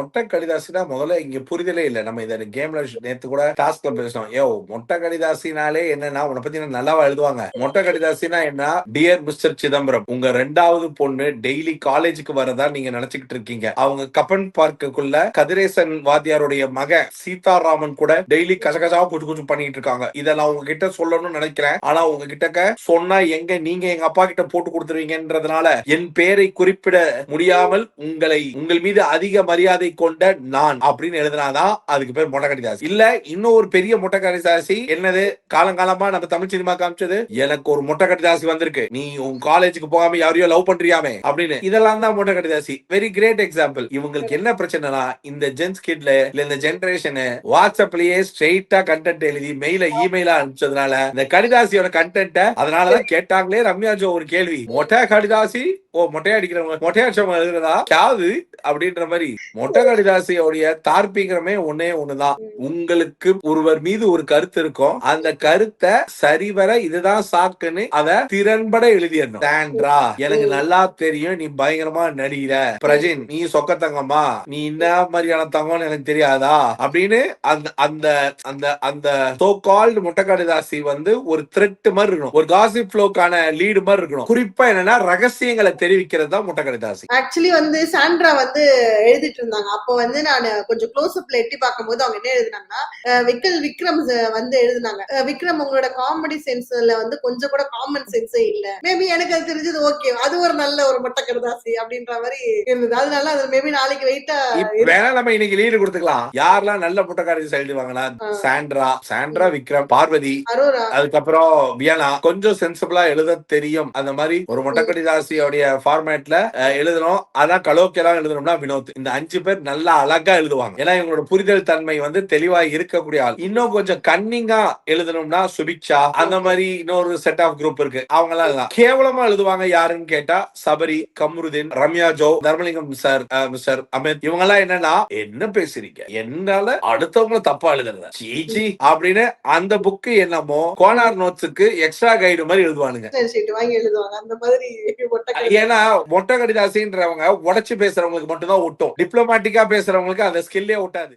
மொட்டை கடிதாசினா முதல்ல இங்க புரிதலே இல்ல. நம்ம இந்த கேம்ல நேத்து கூட டாஸ்க்ல பேசினோம். ஏ மொட்டை கடிதாசினாலே என்னன்னா உன பத்தி நல்லாவா எழுதுவாங்க. மொட்டை கடிதாசினா என்ன? டியர் மிஸ்டர் சிதம்பரம் உங்க ரெண்டாவது பொண்ணு டெய்லி காலேஜுக்கு வரதா நீங்க நினைச்சுக்கிட்டு இருக்கீங்க. அவங்க கப்பன் பார்க்குள்ள கதிரேசன் வாத்தியாருடைய மக சீதாராமன் கூட டெய்லி கசகசாவா குச்சு குச்சு பண்ணிட்டு இருக்காங்க. இதை நான் உங்ககிட்ட சொல்லணும்னு நினைக்கிறேன். ஆனா உங்ககிட்ட சொன்னா எங்க நீங்க எங்க அப்பா கிட்ட போட்டு கொடுத்துருவீங்கன்றதுனால என் பெயரை குறிப்பிட முடியாமல் உங்களை உங்கள் மீது அதிக மரியாதை கொண்ட நான் அப்படின்னு எழுதினாதான் அதுக்கு பேர் மொட்டை கடிதாசி இல்ல இன்னும் ஒரு பெரிய மொட்டை கடிதாசி என்னது காலங்காலமா நம்ம தமிழ் சினிமா காமிச்சது? எனக்கு ஒரு மொட்டை கடிதாசி வந்திருக்கு. நீ உன் காலேஜுக்கு போகாம யாரையோ லவ் பண்றியாமே அப்படின்னு. இதெல்லாம் தான் மொட்டை கடிதாசி வெரி கிரேட் எக்ஸாம்பிள் இவங்களுக்கு என்ன பிரச்சனைனா இந்த ஜென்ஸ் கிட்ல இல்ல இந்த ஜெனரேஷன் வாட்ஸ்அப்லயே ஸ்ட்ரெயிட்டா கண்டென்ட் எழுதி மெயில இமெயிலா அனுப்பிச்சதுனால இந்த கடிதாசியோட கண்டென்ட்ட அதனாலதான் கேட்டாங்களே ரம்யா ஜோ ஒரு கேள்வி. மொட்டை கடிதாசி ஓ மொட்டையா அடிக்கிறவங்க மொட்டையா அடிச்சவங்க எழுதுறதா யாது அப்படின்ற மாதிரி. மொட்டை கடிதாசியோடைய தார்ப்பீகரமே ஒன்னே ஒண்ணுதான். உங்களுக்கு ஒருவர் மீது ஒரு கருத்து இருக்கும். அந்த கருத்தை சரிவர இதுதான் சாக்குன்னு அத திறன்பட எழுதிடணும். சாண்ட்ரா எனக்கு நல்லா தெரியும். நீ பயங்கரமா நடிகிற பிரஜின் நீ சொக்க தங்கம்மா. நீ என்ன மாதிரியான தங்கம்னு எனக்கு தெரியாதா? அப்படின்னு அந்த அந்த அந்த அந்த சோ கால்டு முட்டை கடிதாசி வந்து ஒரு த்ரெட் மாதிரி இருக்கணும். ஒரு காசிப் ஃப்ளோக்கான லீடு மாதிரி இருக்கணும். குறிப்பா என்னன்னா ரகசியங்களை தெரிவிக்கிறது தான் முட்டை கடிதாசி ஆக்சுவலி வந்து சாண்ட்ரா வந்து எழுதிட்டு இருந்தாங்க. அப்போ வந்து நான் கொஞ்சம் க்ளோஸ் அப்ல எட்டி பார்க்கும்போது அவங்க என்ன எழுதினாங்கன்னா விக்கல் விக்ரம் வந்து எழுதினாங்க. விக்ரம் உங்களோட காமெடி சென்ஸ்ல வந்து கொஞ்சம் கூட காமன் சென்ஸே இல்ல. மேபி எனக்கு அது தெரிஞ்சது ஓகே அது ஒரு நல்ல ஒரு மொட்டை கருதாசி அப்படின்ற மாதிரி இருந்தது. அதனால அது மேபி நாளைக்கு வெயிட்டா வேணா நம்ம இன்னைக்கு லீடு கொடுத்துக்கலாம். யாரெல்லாம் நல்ல முட்டை கடிதாசி எழுதுவாங்கன்னா. சாண்ட்ரா சாண்ட்ரா விக்ரம் பார்வதி அதுக்கப்புறம் வியனா. கொஞ்சம் சென்சிபிளா எழுத தெரியும். அந்த மாதிரி ஒரு மொட்டக்கடிதாசியோடைய ஃபார்மேட்ல எழுதணும். அதான் கலோக்கியெல்லாம் எழுதணும்னா வினோத். இந்த அஞ்சு பேர் நல்லா அழகா எழுதுவாங்க. ஏன்னா இவங்களோட புரிதல் தன்மை வந்து தெளிவா இருக்கக்கூடிய ஆள். இன்னும் கொஞ்சம் கன்னிங்கா எழுதணும்னா சுபிக்ஷா அந்த மாதிரி இன்னொரு செட் ஆஃப் குரூப் இருக்கு. அவங்க எல்லாம். கேவலமா எழுதுவாங்க யாருன்னு கேட்டா Sabari Kamrudeen Ramya Jo Dharmalingam sir mister Amit. இவங்க எல்லாம் என்னன்னா என்ன பேசுறீங்க? என்னால அடுத்தவங்கள தப்பா எழுதுறத சீச்சி அப்படின்னு அந்த புக்கு என்னமோ கோனார் நோட்ஸுக்கு எக்ஸ்ட்ரா கைடு மாதிரி எழுதுவானுங்க. மொட்டை ஏன்னா மொட்டை கடிதாசின்றவங்க உடச்சு பேசுறவங்களுக்கு மட்டும்தான் ஒட்டும். டிப்ளமாட்டிக்கா பேசுறவங்களுக்கு அந்த ஸ்கில்லே ஒட்டாது.